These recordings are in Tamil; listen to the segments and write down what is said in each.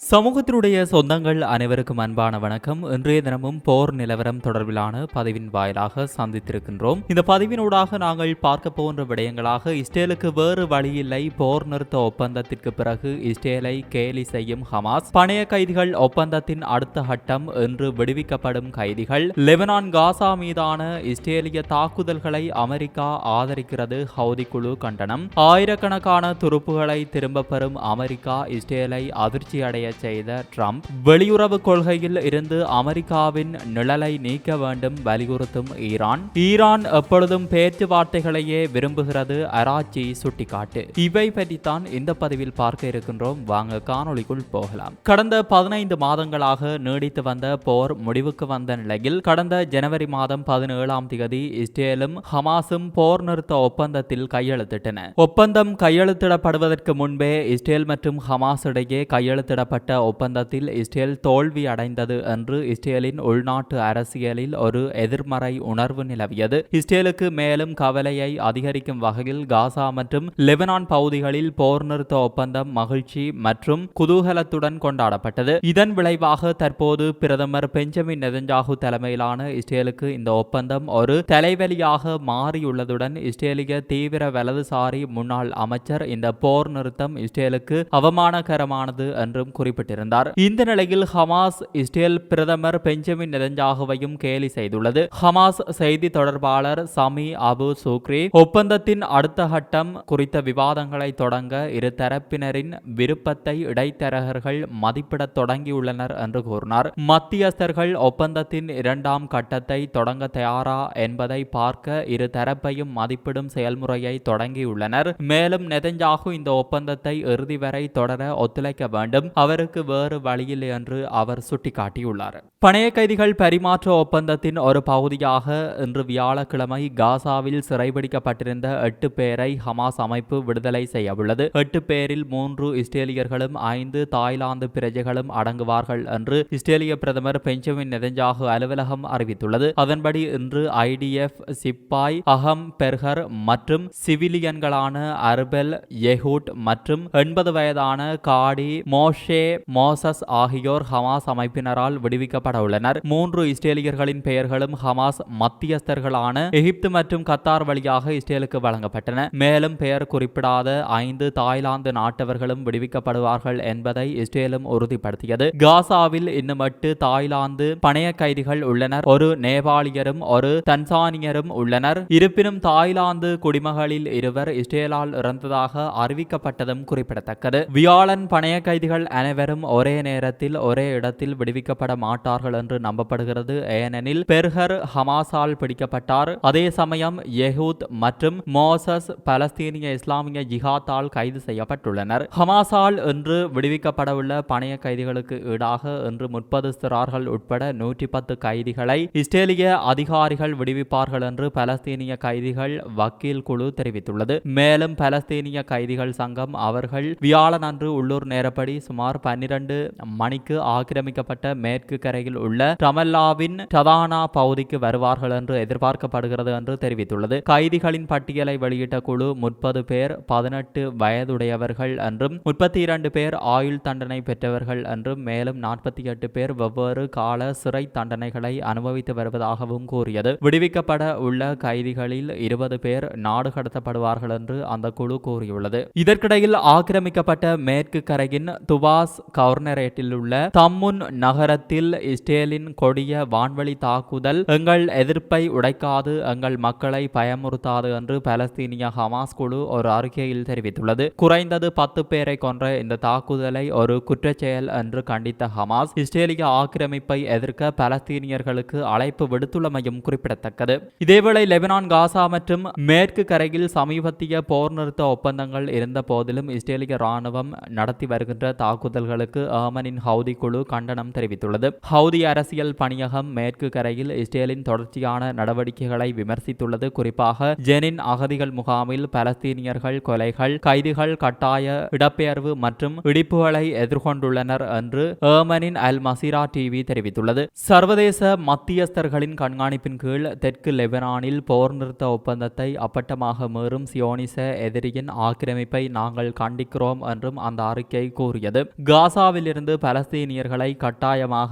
சமூகத்தினுடைய சொந்தங்கள் அனைவருக்கும் அன்பான வணக்கம். இன்றைய தினமும் போர் நிலவரம் தொடர்பிலான பதிவின் வாயிலாக சந்தித்திருக்கின்றோம். இந்த பதிவினூடாக நாங்கள் பார்க்க போன்ற விடயங்களாக இஸ்ரேலுக்கு வேறு வழியில்லை போர் நிறுத்த ஒப்பந்தத்திற்கு பிறகு இஸ்ரேலை கேலி செய்யும் ஹமாஸ். பணைய கைதிகள் ஒப்பந்தத்தின் அடுத்த கட்டம் என்று விடுவிக்கப்படும் கைதிகள். லெபனான் காசா மீதான இஸ்ரேலிய தாக்குதல்களை அமெரிக்கா ஆதரிக்கிறது ஹவுதி குழு கண்டனம். ஆயிரக்கணக்கான துருப்புகளை திரும்பப் பெறும் அமெரிக்கா இஸ்ரேலை அதிர்ச்சியடைய செய்த ட்ரம்ப் வெளியுறவு கொள்கையில் இருந்து அமெரிக்காவின் நிழலை நீக்க வேண்டும் வலியுறுத்தும் ஈரான். ஈரான் எப்பொழுதும் பேச்சுவார்த்தைகளையே விரும்புகிறது அராச்சி சுட்டிக்காட்டு. இவை பற்றித்தான் இந்த பதிவில் பார்க்க இருக்கின்றோம். வாங்க காணொலிக்குள் போகலாம். கடந்த பதினைந்து மாதங்களாக நீடித்து வந்த போர் முடிவுக்கு வந்த நிலையில் கடந்த ஜனவரி மாதம் பதினேழாம் தேதி இஸ்ரேலும் ஹமாஸும் போர் நிறுத்த ஒப்பந்தத்தில் கையெழுத்திட்டன. ஒப்பந்தம் கையெழுத்திடப்படுவதற்கு முன்பே இஸ்ரேல் மற்றும் ஹமாஸ் இடையே கையெழுத்திடப்பட்ட ஒப்பந்தத்தில் இஸ்ரேல் தோல்வி அடைந்தது என்று இஸ்ரேலின் உள்நாட்டு அரசியலில் ஒரு எதிர்மறை உணர்வு நிலவியது. இஸ்ரேலுக்கு மேலும் கவலையை அதிகரிக்கும் வகையில் காசா மற்றும் லெபனான் பகுதிகளில் போர் நிறுத்த ஒப்பந்தம் மகிழ்ச்சி மற்றும் குதூகலத்துடன் கொண்டாடப்பட்டது. இதன் விளைவாக தற்போது பிரதமர் பெஞ்சமின் நெதஞ்சாகு தலைமையிலான இஸ்ரேலுக்கு இந்த ஒப்பந்தம் ஒரு தலைவலியாக மாறியுள்ளதுடன் இஸ்ரேலிய தீவிர வலதுசாரி முன்னாள் அமைச்சர் இந்த போர் நிறுத்தம் இஸ்ரேலுக்கு அவமானகரமானது என்றும் குறிப்பிட்டிருந்தார். இந்த நிலையில் ஹமாஸ் இஸ்ரேல் பிரதமர் பெஞ்சமின் நெதஞ்சாகுவையும் கேலி செய்துள்ளது. ஹமாஸ் செய்தி தொடர்பாளர் சமி அபு சூக்ரி ஒப்பந்தத்தின் அடுத்த கட்டம் குறித்த விவாதங்களை தொடங்க இரு தரப்பினரின் விருப்பத்தை இடைத்தரகர்கள் மதிப்பிடத் தொடங்கியுள்ளனர் என்று கூறினார். மத்தியஸ்தர்கள் ஒப்பந்தத்தின் இரண்டாம் கட்டத்தை தொடங்க தயாரா என்பதை பார்க்க இரு தரப்பையும் மதிப்பிடும் செயல்முறையை தொடங்கியுள்ளனர். மேலும் நெதஞ்சாகு இந்த ஒப்பந்தத்தை இறுதி வரை தொடர ஒத்துழைக்க வேண்டும். அவர் அவருக்கு வேறு வழியில்லை என்று அவர் சுட்டிக்காட்டியுள்ளார். பணைய கைதிகள் பரிமாற்ற ஒப்பந்தத்தின் ஒரு பகுதியாக இன்று வியாழக்கிழமை காசாவில் சிறைபிடிக்கப்பட்டிருந்த எட்டு பேரை ஹமாஸ் அமைப்பு விடுதலை செய்யவுள்ளது. எட்டு பேரில் மூன்று இஸ்ரேலியர்களும் ஐந்து தாய்லாந்து பிரஜைகளும் அடங்குவார்கள் என்று இஸ்ரேலிய பிரதமர் பெஞ்சமின் நெதஞ்சாகு அலுவலகம் அறிவித்துள்ளது. அதன்படி இன்று ஐடிஎஃப் சிப்பாய் அகம் பெர்கர் மற்றும் சிவிலியன்களான அர்பெல் யெஹூட் மற்றும் எண்பது வயதான காடி மோஷே மோசஸ் ஆகியோர் ஹமாஸ் அமைப்பினரால் விடுவிக்கப்பட உள்ளனர் மூன்று இஸ்ரேலியர்களின் பெயர்களும் ஹமாஸ் மத்தியஸ்தர்களான எகிப்து மற்றும் கத்தார் வழியாக இஸ்ரேலுக்கு வழங்கப்பட்டன. மேலும் பெயர் குறிப்பிடாத ஐந்து தாய்லாந்து நாட்டவர்களும் விடுவிக்கப்படுவார்கள் என்பதை இஸ்ரேலும் உறுதிப்படுத்தியது. காசாவில் இன்னும் எட்டு தாய்லாந்து பணைய கைதிகள் உள்ளனர். ஒரு நேபாளியரும் ஒரு தன்சானியரும் உள்ளனர். இருப்பினும் தாய்லாந்து குடிமகளில் இருவர் இஸ்ரேலால் இறந்ததாக அறிவிக்கப்பட்டதும் குறிப்பிடத்தக்கது. வியாழன் பணைய கைதிகள் அனைவரும் ஒரே நேரத்தில் ஒரே இடத்தில் விடுவிக்கப்பட மாட்டார்கள் என்று நம்பப்படுகிறது. ஏனெனில் பெர்ஹர் ஹமாஸால் பிடிக்கப்பட்டார். அதே சமயம் யெஹூத் மற்றும் மோசஸ் பலஸ்தீனிய இஸ்லாமிய ஜிஹாத்தால் கைது செய்யப்பட்டுள்ளனர். ஹமாஸால் இன்று விடுவிக்கப்படவுள்ள பணைய கைதிகளுக்கு ஈடாக இன்று முப்பது சிறார்கள் உட்பட நூற்றி பத்து கைதிகளை இஸ்ரேலிய அதிகாரிகள் விடுவிப்பார்கள் என்று பலஸ்தீனிய கைதிகள் வக்கீல் குழு தெரிவித்துள்ளது. மேலும் பலஸ்தீனிய கைதிகள் சங்கம் அவர்கள் வியாழன் அன்று உள்ளூர் நேரப்படி சுமார் பன்னிரண்டு மணிக்கு ஆக்கிரமிக்கப்பட்ட மேற்கு கரையில் உள்ள ரமல்லாவின் டதானா பகுதிக்கு வருவார்கள் என்று எதிர்பார்க்கப்படுகிறது என்று தெரிவித்துள்ளது. கைதிகளின் பட்டியலை வெளியிட்ட குழு முப்பது பேர் பதினெட்டு வயதுடையவர்கள் என்றும் முப்பத்தி இரண்டு பேர் ஆயுள் தண்டனை பெற்றவர்கள் என்றும் மேலும் நாற்பத்தி எட்டு பேர் வெவ்வேறு கால சிறை தண்டனைகளை அனுபவித்து வருவதாகவும் கூறியது. விடுவிக்கப்பட உள்ள கைதிகளில் இருபது பேர் நாடு கடத்தப்படுவார்கள் என்று அந்த குழு கூறியுள்ளது. இதற்கிடையில் ஆக்கிரமிக்கப்பட்ட மேற்கு கரையின் துவாஸ் துபாஸ் கவர்னரேட்டில் உள்ள தம்முன் நகரத்தில் இஸ்ரேலின் கொடிய வான்வழி தாக்குதல் எங்கள் எதிர்ப்பை உடைக்காது எங்கள் மக்களை பயமுறுத்தாது என்று பலஸ்தீனிய ஹமாஸ் குழு ஒரு அறிக்கையில் தெரிவித்துள்ளது. குறைந்தது பத்து பேரை கொன்ற இந்த தாக்குதலை ஒரு குற்றச்செயல் என்று கண்டித்த ஹமாஸ் இஸ்ரேலிய ஆக்கிரமிப்பை எதிர்க்க பலஸ்தீனியர்களுக்கு அழைப்பு விடுத்துள்ளமையும் குறிப்பிடத்தக்கது. இதேவேளை லெபனான் காசா மற்றும் மேற்கு கரையில் சமீபத்திய போர் நிறுத்த ஒப்பந்தங்கள் இருந்த போதிலும் இஸ்ரேலிய ராணுவம் நடத்தி வருகின்ற தாக்குதல் தாக்குதல்களுக்கு ஏமனின் ஹவுதி குழு கண்டனம் தெரிவித்துள்ளது. ஹவுதி அரசியல் பணியகம் மேற்கு கரையில் இஸ்ரேலின் தொடர்ச்சியான நடவடிக்கைகளை விமர்சித்துள்ளது. குறிப்பாக ஜெனின் அகதிகள் முகாமில் பலஸ்தீனியர்கள் கொலைகள் கைதிகள் கட்டாய இடப்பெயர்வு மற்றும் இடிப்புகளை எதிர்கொண்டுள்ளனர் என்று ஏமனின் அல் மசீரா டிவி தெரிவித்துள்ளது. சர்வதேச மத்தியஸ்தர்களின் கண்காணிப்பின் கீழ் தெற்கு லெபனானில் போர் நிறுத்த ஒப்பந்தத்தை அப்பட்டமாக மீறும் சியோனிச எதிரியின் ஆக்கிரமிப்பை நாங்கள் கண்டிக்கிறோம் என்றும் அந்த அறிக்கை கூறியது. காசாவிலிருந்து பலஸ்தீனியர்களை கட்டாயமாக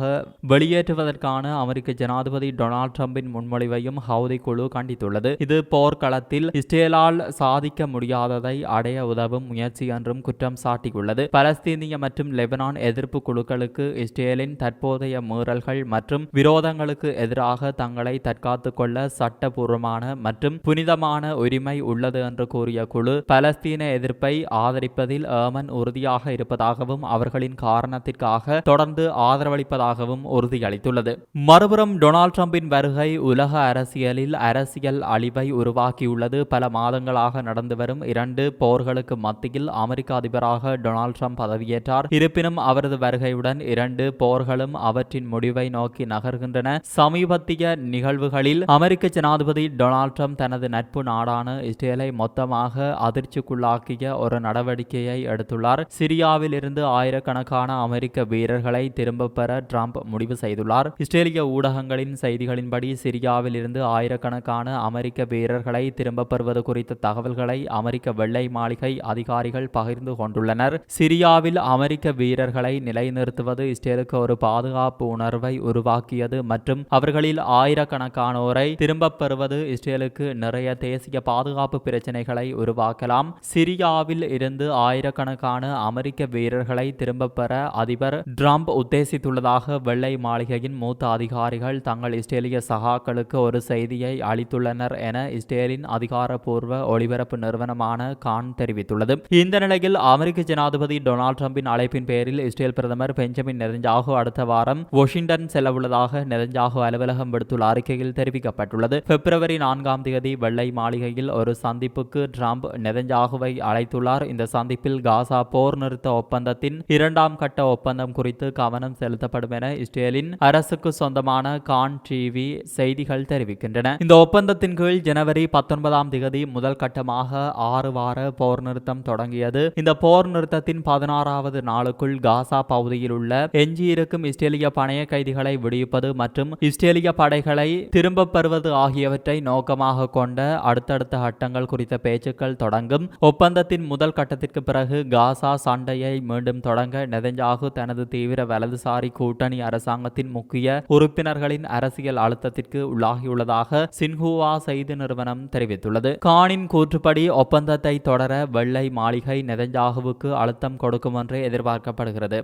வெளியேற்றுவதற்கான அமெரிக்க ஜனாதிபதி டொனால்ட் ட்ரம்பின் முன்மொழிவையும் ஹவுதி குழு கண்டித்துள்ளது. இது போர்க்களத்தில் இஸ்ரேலால் சாதிக்க முடியாததை அடைய உதவும் முயற்சி என்றும் குற்றம் சாட்டியுள்ளது. பலஸ்தீனிய மற்றும் லெபனான் எதிர்ப்பு குழுக்களுக்கு இஸ்ரேலின் தற்போதைய மீறல்கள் மற்றும் விரோதங்களுக்கு எதிராக தங்களை தற்காத்துக் கொள்ள சட்டபூர்வமான மற்றும் புனிதமான உரிமை உள்ளது என்று கூறிய குழு பலஸ்தீன எதிர்ப்பை ஆதரிப்பதில் ஏமன் உறுதியாக இருப்பதாகவும் அவர்களின் காரணத்திற்காக தொடர்ந்து ஆதரவளிப்பதாகவும் உறுதியளித்துள்ளது. மறுபுறம் டொனால்ட் ட்ரம்பின் வருகை உலக அரசியலில் அரசியல் அழிவை உருவாக்கியுள்ளது. பல மாதங்களாக நடந்து வரும் இரண்டு போர்களுக்கு மத்தியில் அமெரிக்க அதிபராக டொனால்ட் ட்ரம்ப் பதவியேற்றார். இருப்பினும் அவரது வருகையுடன் இரண்டு போர்களும் அவற்றின் முடிவை நோக்கி நகர்கின்றன. சமீபத்திய நிகழ்வுகளில் அமெரிக்க ஜனாதிபதி டொனால்ட் ட்ரம்ப் தனது நட்பு நாடான இஸ்ரேலை மொத்தமாக அதிர்ச்சிக்குள்ளாக்கிய ஒரு நடவடிக்கையை எடுத்துள்ளார். சிரியாவில் இருந்து ஆயிரக்கணக்கான அமெரிக்க வீரர்களை திரும்பப் பெற ட்ரம்ப் முடிவு செய்துள்ளார். இஸ்ரேலிய ஊடகங்களின் செய்திகளின்படி சிரியாவில் இருந்து ஆயிரக்கணக்கான அமெரிக்க வீரர்களை திரும்பப் பெறுவது குறித்த தகவல்களை அமெரிக்க வெள்ளை மாளிகை அதிகாரிகள் பகிர்ந்து கொண்டுள்ளனர். சிரியாவில் அமெரிக்க வீரர்களை நிலைநிறுத்துவது இஸ்ரேலுக்கு ஒரு பாதுகாப்பு உணர்வை உருவாக்கியது மற்றும் அவர்களில் ஆயிரக்கணக்கானோரை திரும்பப் பெறுவது இஸ்ரேலுக்கு நிறைய தேசிய பாதுகாப்பு பிரச்சனைகளை உருவாக்கலாம். சிரியாவில் இருந்து ஆயிரக்கணக்கான அமெரிக்க வீரர்களை திரும்பப் பெற அதிபர் ட்ரம்ப் உத்தேசித்துள்ளதாக வெள்ளை மாளிகையின் மூத்த அதிகாரிகள் தங்கள் இஸ்ரேலிய சகாக்களுக்கு ஒரு செய்தியை அளித்துள்ளனர் என இஸ்ரேலின் அதிகாரப்பூர்வ ஒளிபரப்பு நிறுவனமான கான் தெரிவித்துள்ளது. இந்த நிலையில் அமெரிக்க ஜனாதிபதி டொனால்ட் டிரம்பின் அழைப்பின் பேரில் இஸ்ரேல் பிரதமர் பெஞ்சமின் நெதஞ்சாகு அடுத்த வாரம் வாஷிங்டன் செல்லவுள்ளதாக நெதஞ்சாகு அலுவலகம் விடுத்துள்ள அறிக்கையில் தெரிவிக்கப்பட்டுள்ளது. பிப்ரவரி நான்காம் தேதி வெள்ளை மாளிகையில் ஒரு சந்திப்புக்கு ட்ரம்ப் நெதஞ்சாகுவை அழைத்துள்ளார். இந்த சந்திப்பில் காசா போர் நிறுத்த ஒப்பந்தத்தின் இரண்டாம் கட்ட ஒப்பந்தம் குறித்து கவனம் செலுத்தப்படும் என இஸ்ரேலின் அரசுக்கு சொந்தமான கான் டிவி செய்திகள் தெரிவிக்கின்றன. இந்த ஒப்பந்தத்தின் கீழ் ஜனவரி பத்தொன்பதாம் திகதி முதல் கட்டமாக ஆறு வார போர் நிறுத்தம் தொடங்கியது. இந்த போர் நிறுத்தத்தின் பதினாறாவது நாளுக்குள் காசா பகுதியில் உள்ள எஞ்சியிருக்கும் இஸ்ரேலிய பணைய கைதிகளை விடுவிப்பது மற்றும் இஸ்ரேலிய படைகளை திரும்பப் பெறுவது ஆகியவற்றை நோக்கமாக கொண்ட அடுத்தடுத்த கட்டங்கள் குறித்த பேச்சுக்கள் தொடங்கும். ஒப்பந்தத்தின் முதல் கட்டத்திற்கு பிறகு காசா சண்டையை மீண்டும் தொடங்க நெதஞ்சாகு தனது தீவிர வலதுசாரி கூட்டணி அரசாங்கத்தின் முக்கிய உறுப்பினர்களின் அரசியல் அழுத்தத்திற்கு உள்ளாகியுள்ளதாக சின்ஹுவா செய்தி நிறுவனம் தெரிவித்துள்ளது. கானின் கூற்றுப்படி ஒப்பந்தத்தை தொடர வெள்ளை மாளிகை நெதஞ்சாகுவுக்கு அழுத்தம் கொடுக்கும் என்று எதிர்பார்க்கப்படுகிறது.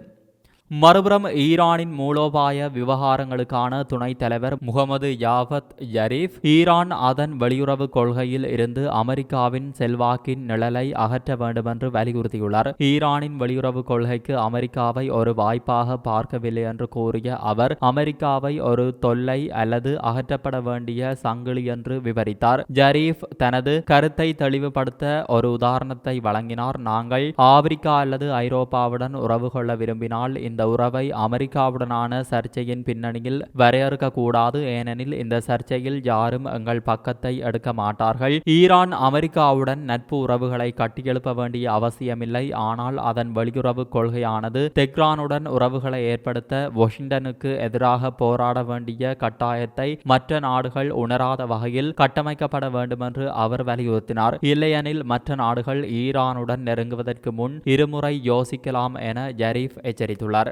மறுபுறம் ஈரானின் மூலோபாய விவகாரங்களுக்கான துணைத் தலைவர் முகமது யாவத் யரீஃப் ஈரான் அதன் வெளியுறவு கொள்கையில் இருந்து அமெரிக்காவின் செல்வாக்கின் நிழலை அகற்ற வேண்டுமென்று வலியுறுத்தியுள்ளார். ஈரானின் வெளியுறவு கொள்கைக்கு அமெரிக்காவை ஒரு வாய்ப்பாக பார்க்கவில்லை என்று கூறிய அவர் அமெரிக்காவை ஒரு தொல்லை அல்லது அகற்றப்பட வேண்டிய சங்கிலி என்று விவரித்தார். ஜரீஃப் தனது கருத்தை தெளிவுபடுத்த ஒரு உதாரணத்தை வழங்கினார். நாங்கள் ஆப்பிரிக்கா அல்லது ஐரோப்பாவுடன் உறவு கொள்ள விரும்பினால் இந்த இந்த உறவை அமெரிக்காவுடனான சர்ச்சையின் பின்னணியில் வரையறுக்க கூடாது ஏனெனில் இந்த சர்ச்சையில் யாரும் எங்கள் பக்கத்தை எடுக்க மாட்டார்கள். ஈரான் அமெரிக்காவுடன் நட்பு உறவுகளை கட்டியெழுப்ப வேண்டிய அவசியமில்லை. ஆனால் அதன் வெளியுறவு கொள்கையானது தெக்ரானுடன் உறவுகளை ஏற்படுத்த வாஷிங்டனுக்கு எதிராக போராட வேண்டிய கட்டாயத்தை மற்ற நாடுகள் உணராத வகையில் கட்டமைக்கப்பட வேண்டுமென்று அவர் வலியுறுத்தினார். இல்லையெனில் மற்ற நாடுகள் ஈரானுடன் நெருங்குவதற்கு முன் இருமுறை யோசிக்கலாம் என ஜரீஃப் எச்சரித்துள்ளார்.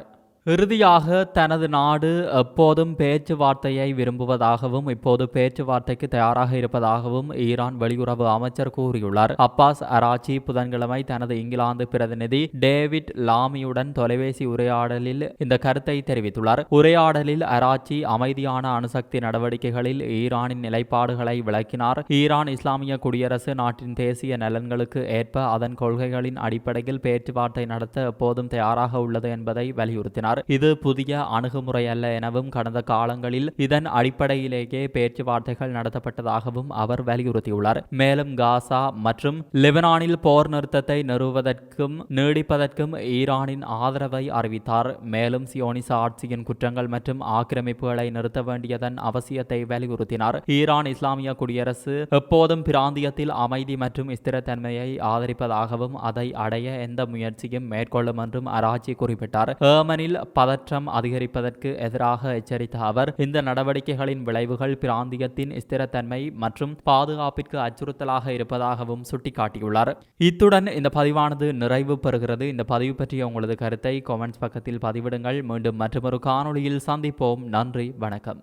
இறுதியாக தனது நாடு எப்போதும் பேச்சுவார்த்தையை விரும்புவதாகவும் இப்போது பேச்சுவார்த்தைக்கு தயாராக இருப்பதாகவும் ஈரான் வெளியுறவு அமைச்சர் கூறியுள்ளார். அப்பாஸ் அராச்சி புதன்கிழமை தனது இங்கிலாந்து பிரதிநிதி டேவிட் லாமியுடன் தொலைபேசி உரையாடலில் இந்த கருத்தை தெரிவித்துள்ளார். உரையாடலில் அராச்சி அமைதியான அணுசக்தி நடவடிக்கைகளில் ஈரானின் நிலைப்பாடுகளை விளக்கினார். ஈரான் இஸ்லாமிய குடியரசு நாட்டின் தேசிய நலன்களுக்கு ஏற்ப அதன் கொள்கைகளின் அடிப்படையில் பேச்சுவார்த்தை நடத்த எப்போதும் தயாராக உள்ளது என்பதை வலியுறுத்தினார். கூறினார். இது புதிய அணுகுமுறை அல்ல எனவும் கடந்த காலங்களில் இதன் அடிப்படையிலேயே பேச்சுவார்த்தைகள் நடத்தப்பட்டதாகவும் அவர் வலியுறுத்தியுள்ளார். மேலும் காசா மற்றும் லெபனானில் போர் நிறுத்தத்தை நிறுவுவதற்கும் நீடிப்பதற்கும் ஈரானின் ஆதரவை அறிவித்தார். மேலும் சியோனிச ஆட்சியின் குற்றங்கள் மற்றும் ஆக்கிரமிப்புகளை நிறுத்த வேண்டியதன் அவசியத்தை வலியுறுத்தினார். ஈரான் இஸ்லாமிய குடியரசு எப்போதும் பிராந்தியத்தில் அமைதி மற்றும் ஸ்திரத்தன்மையை ஆதரிப்பதாகவும் அதை அடைய எந்த முயற்சியும் மேற்கொள்ளும் என்றும் அராச்சி குறிப்பிட்டார். ஏமனில் பதற்றம் அதிகரிப்பதற்கு எதிராக எச்சரித்த அவர் இந்த நடவடிக்கைகளின் விளைவுகள் பிராந்தியத்தின் ஸ்திரத்தன்மை மற்றும் பாதுகாப்பிற்கு அச்சுறுத்தலாக இருப்பதாகவும் சுட்டிக்காட்டியுள்ளார். இத்துடன் இந்த பதிவானது நிறைவு பெறுகிறது. இந்த பதிவு பற்றிய உங்களது கருத்தை கமெண்ட்ஸ் பக்கத்தில் பதிவிடுங்கள். மீண்டும் மற்றொரு காணொளியில் சந்திப்போம். நன்றி வணக்கம்.